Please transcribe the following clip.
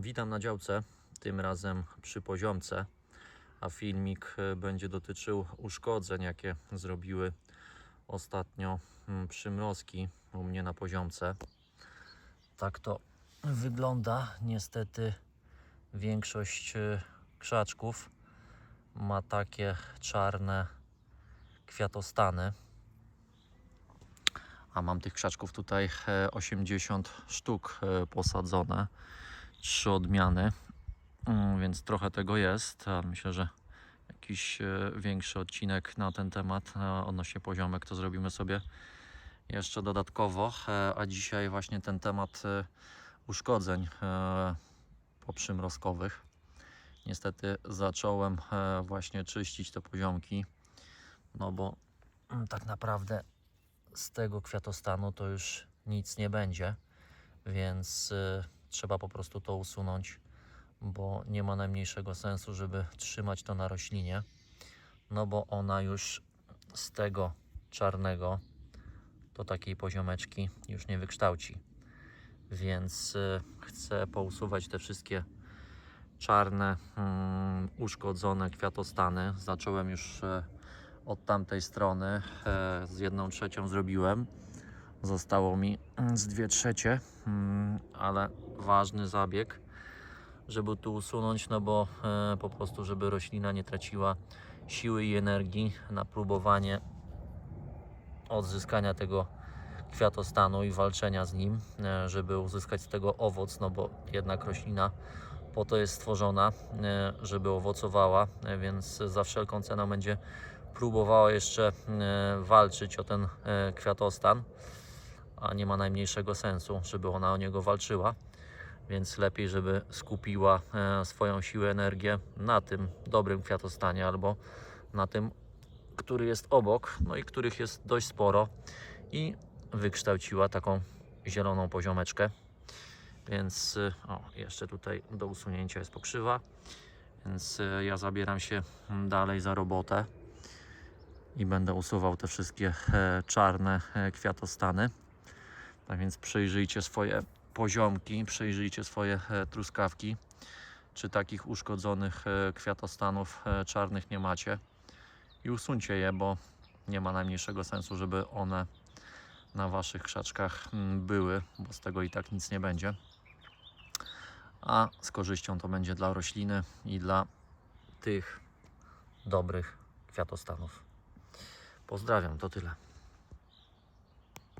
Witam na działce, tym razem przy poziomce, a filmik e, będzie dotyczył uszkodzeń, jakie zrobiły ostatnio mm, przymrozki u mnie na poziomce. Tak to wygląda. Niestety większość e, krzaczków ma takie czarne kwiatostany. A mam tych krzaczków tutaj e, 80 sztuk e, posadzone. Trzy odmiany, Mm, więc trochę tego jest. Myślę, że jakiś e, większy odcinek na ten temat e, odnośnie poziomek to zrobimy sobie jeszcze dodatkowo. E, A dzisiaj właśnie ten temat uszkodzeń poprzymrozkowych. Niestety zacząłem właśnie czyścić te poziomki, no bo mm, tak naprawdę z tego kwiatostanu to już nic nie będzie, więc trzeba po prostu to usunąć, bo nie ma najmniejszego sensu, żeby trzymać to na roślinie, no bo ona już z tego czarnego to takiej poziomeczki już nie wykształci. Więc y, chcę pousuwać te wszystkie czarne, mm, uszkodzone kwiatostany. Zacząłem już e, od tamtej strony. E, z jedną trzecią zrobiłem. Zostało mi mm, z dwie trzecie, mm, ale ważny zabieg, żeby tu usunąć, no bo e, po prostu, żeby roślina nie traciła siły i energii na próbowanie odzyskania tego kwiatostanu i walczenia z nim, e, żeby uzyskać z tego owoc, no bo jednak roślina po to jest stworzona, e, żeby owocowała, więc za wszelką cenę będzie próbowała jeszcze walczyć o ten kwiatostan, a nie ma najmniejszego sensu, żeby ona o niego walczyła. Więc lepiej, żeby skupiła e, swoją siłę, energię na tym dobrym kwiatostanie albo na tym, który jest obok, no i których jest dość sporo i wykształciła taką zieloną poziomeczkę. Więc y, o, jeszcze tutaj do usunięcia jest pokrzywa. Więc y, ja zabieram się dalej za robotę i będę usuwał te wszystkie e, czarne e, kwiatostany. Tak więc przejrzyjcie swoje poziomki, przejrzyjcie swoje e, truskawki, czy takich uszkodzonych e, kwiatostanów e, czarnych nie macie i usuńcie je, bo nie ma najmniejszego sensu, żeby one na waszych krzaczkach mm, były, bo z tego i tak nic nie będzie. A z korzyścią to będzie dla rośliny i dla tych dobrych kwiatostanów. Pozdrawiam, to tyle.